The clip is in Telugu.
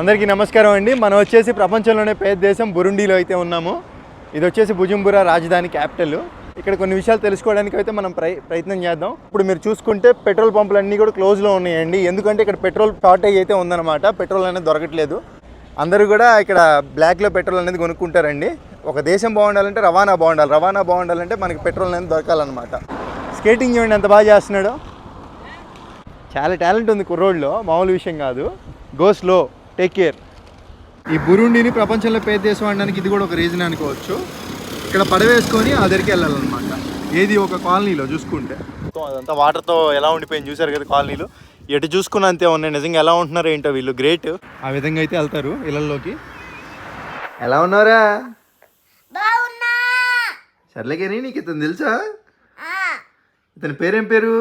అందరికీ నమస్కారం అండి. మనం వచ్చేసి ప్రపంచంలోనే పేద దేశం బురుండీలో అయితే ఉన్నాము. ఇది వచ్చేసి భుజంబురా రాజధాని క్యాపిటల్. ఇక్కడ కొన్ని విషయాలు తెలుసుకోవడానికి అయితే మనం ప్రయ ప్రయత్నం చేద్దాం. ఇప్పుడు మీరు చూసుకుంటే పెట్రోల్ పంపులు అన్నీ కూడా క్లోజ్లో ఉన్నాయండి. ఎందుకంటే ఇక్కడ పెట్రోల్ షార్టేజ్ అయితే ఉందన్నమాట. పెట్రోల్ అనేది దొరకట్లేదు. అందరూ కూడా ఇక్కడ బ్లాక్లో పెట్రోల్ అనేది కొనుక్కుంటారండి. ఒక దేశం బాగుండాలంటే రవాణా బాగుండాలి. రవాణా బాగుండాలంటే మనకి పెట్రోల్ అనేది దొరకాలన్నమాట. స్కేటింగ్ చూడండి ఎంత బాగా చేస్తున్నాడు. చాలా టాలెంట్ ఉంది కుర్రోడ్లో. మామూలు విషయం కాదు. గో స్లో టేక్ కేర్ ఈ బురుండిని ప్రపంచంలో పేద దేశం అనడానికి ఇది కూడా ఒక రీజన్ అనుకోవచ్చు. ఇక్కడ పడవేసుకొని ఆ దగ్గరికి వెళ్ళాలన్నమాట. ఏది ఒక కాలనీలో చూసుకుంటే. అదంతా వాటర్తో ఎలా ఉండిపోయింది చూసారు కదా కాలనీలు. ఎటు చూసుకున్న అంతే ఉన్నాయి. నిజంగా ఎలా ఉంటున్నారు ఏంటో వీళ్ళు? గ్రేట్ ఆ విధంగా అయితే వెళ్తారు ఇళ్ళల్లోకి ఎలా ఉన్నారా సర్లేగాని నీకు ఇతను తెలుసా? ఇతని పేరేం పేరు?